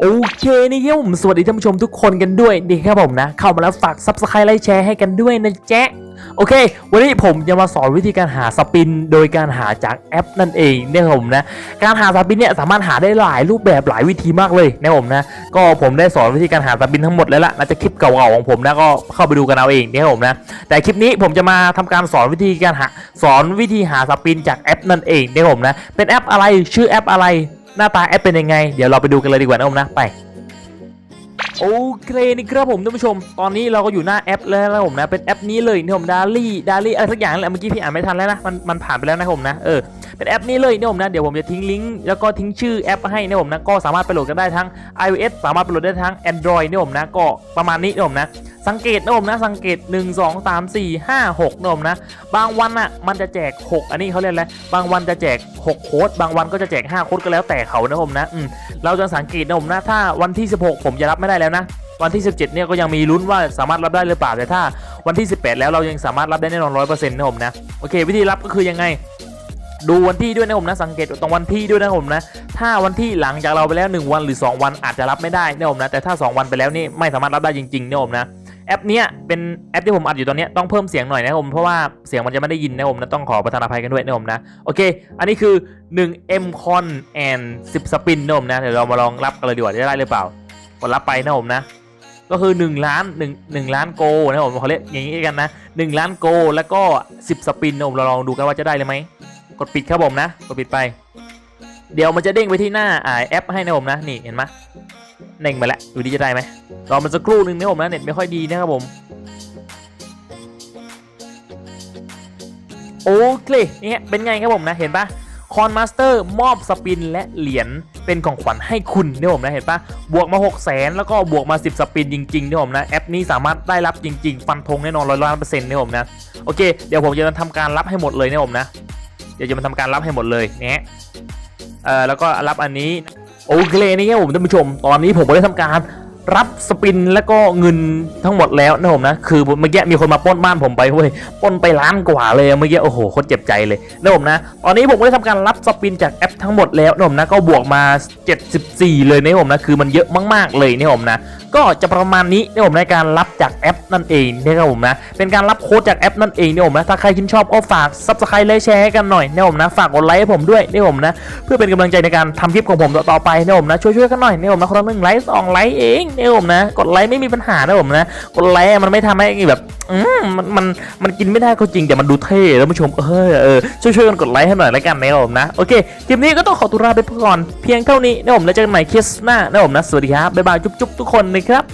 โอเคนี่ครับผมสวัสดีท่านผู้ชมทุกคนกันด้วยดีครับผมนะ เข้ามาแล้วฝาก subscribe ไลค์แชร์ให้กันด้วยนะแจ๊ะโอเค วันนี้ผมจะมาสอนวิธีการหาสปิน โดยการหาจากแอปนั่นเองเนี่ยผมนะ การหาสปินเนี่ยสามารถหาได้หลายรูปแบบหลายวิธีมากเลยนะผมนะ ก็ผมได้สอนวิธีการหาสปินทั้งหมดแล้วล่ะน่าจะคลิปเก่าๆของผมนะก็เข้าไปดูกันเอาเองเนี่ยผมนะ แต่คลิปนี้ผมจะมาทำการสอนวิธีการหาสอนวิธีหาสปินจากแอปนั่นเองเนี่ยผมนะ เป็นแอปอะไรชื่อแอปอะไร หน้าตาแอปเป็นยังไง เดี๋ยวเราไปดูกันเลยดีกว่านะผมนะไปโอเคนี่ครับผมท่านผู้ชม ตอนนี้เราก็อยู่หน้าแอปแล้วนะผมนะ เป็นแอปนี้เลยนี่ผมดาลี่ดาลี่อะไรสักอย่างแหละเมื่อกี้พี่อ่านไม่ทันแล้วนะ มันมันผ่านไปแล้วนะผมนะเออเป็นแอปนี้เลยนี่ผมนะ เดี๋ยวผมจะทิ้งลิงก์แล้วก็ทิ้งชื่อแอปให้นะผมนะ ก็สามารถไปโหลดกันได้ทั้ง iOS สามารถไปโหลดได้ทั้ง Android นี่ผมนะ ก็ประมาณนี้นี่ผมนะ สังเกตนะผมนะสังเกต 1 2 3 4 5 6นะผมนะ บางวันอะมันจะแจก 6 อันนี้เขาเรียกอะไรบางวันจะแจก 6 โค้ดบางวันก็จะแจก 5 โค้ดก็แล้วแต่เขานะผมนะอืมเราจะสังเกตนะผมนะ ถ้าวันที่ 16 ผมจะรับไม่ได้แล้วนะ วันที่ 17 เนี่ยก็ยังมีลุ้นว่าสามารถรับได้หรือเปล่าแต่ถ้าวันที่ 18 แล้วเรายังสามารถรับได้แน่นอน100%นะผมนะโอเค วิธีรับก็คือยังไงดูวันที่ด้วยนะผมนะสังเกตตรงวันที่ด้วยนะผมนะ ถ้าวันที่หลังจากเราไปแล้ว 1 วันหรือ 2 วันอาจจะรับไม่ได้นะผมนะแต่ถ้า 2 วันไปแล้วนี่ไม่สามารถรับได้จริงๆนะผมนะ แอปเนี้ยเป็นแอปที่ผมอัดอยู่ตอนนี้ต้องเพิ่มเสียงหน่อยนะผมเพราะว่าเสียงมันจะไม่ได้ยินนะผมนะต้องขอประทานอภัยกันด้วยนะผมนะโอเค อันนี้คือ1 M con and 10 spin นะผมนะเดี๋ยวเรามาลองรับกันเลยดีกว่าจะได้หรือเปล่ากดรับไปนะผมนะ ก็คือ 1 ล้าน1 1ล้านโกนะผมเขาเรียกอย่างนี้กันนะ1ล้านโกแล้วก็ 10 สปินนะผมเราลองดูกันว่าจะได้เลยไหมกดปิดครับผมนะกดปิดไป เดี๋ยวมันจะเด้งไปที่หน้าอ่าแอปให้นะผมนะนี่เห็นไหม เด้งไปแล้วดูดีจะได้ไหมรอมันสักครู่หนึ่งนะผมนะเน็ตไม่ค่อยดีนะครับผมโอเคเนี่ยเป็นไงครับผมนะเห็นปะคอนมาสเตอร์มอบสปินและเหรียญเป็นของขวัญให้คุณเนี่ยผมนะเห็นปะบวกมา 6 0 0แสนแล้วก็บวกมา 10 สปินจริงๆเนี่ยผมนะแอปนี้สามารถได้รับจริง ๆ ฟันธงแน่นอนร้อยล้านเปอร์เซ็นต์เนี่ยผมนะโอเคเดี๋ยวผมจะมาทำการรับให้หมดเลยเนี่ยผมนะเดี๋ยวจะมาทำการรับให้หมดเลยเนี่ยเอ่อแล้วก็รับอันนี้ โอเคนี่ครับผมท่านผู้ชม ตอนนี้ผมก็ได้ทำการรับสปินแล้วก็เงินทั้งหมดแล้วนะผมนะคือเมื่อกี้มีคนมาป้นบ้านผมไปเว้ยป้นไปล้านกว่าเลยเมื่อกี้โอ้โหโคตรเจ็บใจเลยนะผมนะตอนนี้ผมก็ได้ทำการรับสปินจากแอปทั้งหมดแล้วนะผมนะก็บวกมา 74 เลยนะผมนะคือมันเยอะมากๆเลยนะผมนะ ก็จะประมาณนี้นะผมในการรับจากแอปนั่นเองนะครับผมนะเป็นการรับโค้ดจากแอปนั่นเองนะผมนะถ้าใครชื่นชอบก็ฝาก subscribe และแชร์ให้กันหน่อยนะผมนะฝากกดไลค์ให้ผมด้วยนะผมนะเพื่อเป็นกำลังใจในการทำคลิปของผมต่อไปนะผมนะช่วยๆกันหน่อยนะผมนะคนละหนึ่งไลค์สองไลค์เองนะผมนะกดไลค์ไม่มีปัญหานะผมนะกดไลค์มันไม่ทำให้แบบอืมมันมันมันกินไม่ได้ก็จริงแต่มันดูเท่ท่านผู้ชมเออเออช่วยๆกันกดไลค์ให้หน่อยแล้วกันนะผมนะโอเคคลิปนี้ก็ต้องขอตัวลาไปก่อนเพียงเท่านี้นะผมแล้วเจอกันใหม่คลิปหน้านะผมนะสวัสดีครับบ๊ายบายจุ๊บๆทุกคนนะครับ